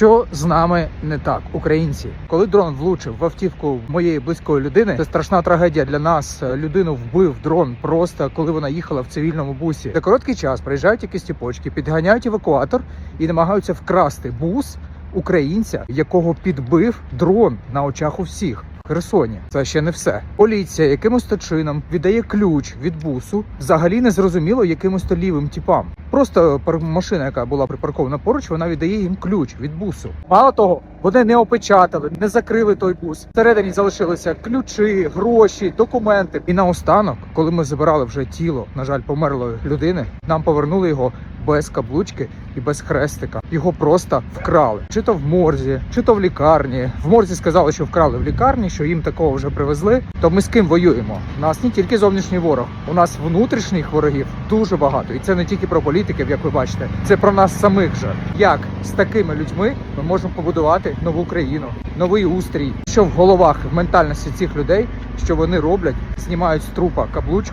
Що з нами не так, українці? Коли дрон влучив в автівку моєї близької людини, це страшна трагедія для нас. Людину вбив дрон просто коли вона їхала в цивільному бусі. За короткий час приїжджають якісь тіпочки, підганяють евакуатор і намагаються вкрасти бус українця, якого підбив дрон на очах у всіх. Херсоні це ще не все. Поліція якимось то чином віддає ключ від бусу, взагалі не зрозуміло якимось то лівим типам. Просто машина, яка була припаркована поруч, вона віддає їм ключ від бусу. Мало того, вони не опечатали, не закрили той бус. Всередині залишилися ключі, гроші, документи. І наостанок, коли ми забирали вже тіло, на жаль, померлої людини, нам повернули його без каблучки і без хрестика. Його просто вкрали. Чи то в морзі, чи то в лікарні. В морзі сказали, що вкрали в лікарні, що їм такого вже привезли. То ми з ким воюємо? У нас не тільки зовнішній ворог, у нас внутрішніх ворогів дуже багато. І це не тільки про політиків, як ви бачите, це про нас самих же. Як з такими людьми ми можемо побудувати нову країну, новий устрій, що в головах, в ментальності цих людей, що вони роблять, знімають з трупа каблучку.